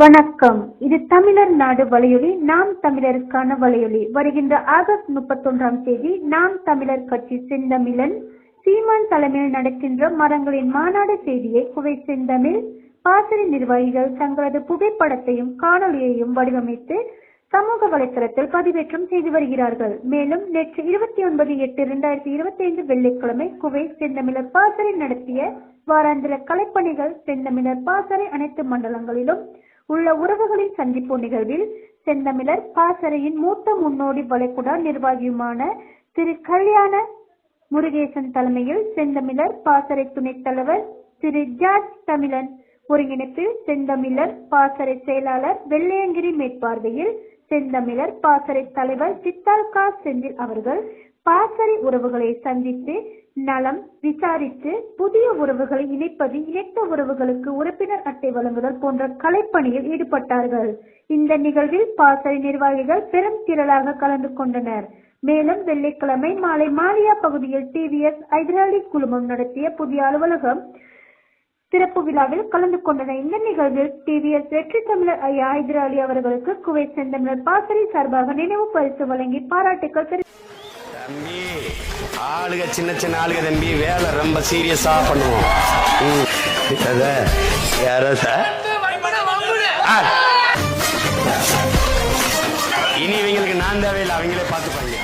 வணக்கம். இது தமிழர் நாடு வலையொலி நாம் தமிழருக்கான வலையொலி. வருகின்ற ஆகஸ்ட் முப்பத்தொன்றாம் தேதி நாம் தமிழர் கட்சி செந்தமிழன் சீமான் தலைமையில் நடக்கின்ற மரங்களின் மாநாடு செய்தியை குவை செந்தமிழ் பாசறை நிர்வாகிகள் தங்களது புகைப்படத்தையும் காணொலியையும் வடிவமைத்து சமூக வலைத்தளத்தில் பதிவேற்றம் செய்து வருகிறார்கள். மேலும் நேற்று இருபத்தி ஒன்பது எட்டு இரண்டாயிரத்தி இருபத்தி ஐந்து வெள்ளிக்கிழமை குவை செந்தமிழர் பாசறை நடத்திய வாராந்திர கலைப்பணிகள் செந்தமிழர் பாசறை அனைத்து மண்டலங்களிலும் உள்ள உறவுகளின் சந்திப்பு நிகழ்வில் செந்தமிழர் பாசறையின் மூத்த முன்னோடி வளைகுடா நிர்வாகியுமான திரு கல்யாண முருகேசன் தலைமையில் செந்தமிழர் பாசறை துணைத் தலைவர் திரு ஜார்ஜ் தமிழன் ஒருங்கிணைப்பில் செந்தமிழர் பாசறை செயலாளர் வெள்ளையங்கிரி மேற்பார்வையில் செந்தமிழர் பாசறை தலைவர் சித்தால் கா செந்தில் அவர்கள் பாசறை உறவுகளை சந்தித்து நலம் விசாரித்து புதிய உறவுகளை இணைப்பது இணைத்த உறவுகளுக்கு உறுப்பினர் அட்டை வழங்குதல் போன்ற கலைப்பணியில் ஈடுபட்டார்கள். இந்த நிகழ்வில் பாசறை நிர்வாகிகள் பெரும் திரளாக கலந்து கொண்டனர். மேலும் வெள்ளிக்கிழமை மாலை மாலியா பகுதியில் டிவிஎஸ் ஐதராலி குழுமம் நடத்திய புதிய அலுவலகம் திறப்பு விழாவில் கலந்து கொண்டனர். இந்த நிகழ்வில் டிவிஎஸ் வெற்றி தமிழர் ஐயா ஹைதராலி அவர்களுக்கு குவைத் செந்தமிழர் பாசறை சார்பாக நினைவு பரிசு வழங்கி பாராட்டுகள் தெரிவித்தார் தம்பி. ஆளுக சின்ன சின்ன ஆளுக தம்பி. வேலை ரொம்ப சீரியஸா பண்ணுவோம். யாரோ சார் இனி இவங்களுக்கு நான் தேவையில்லை. அவங்களே பார்த்துப்பாங்க.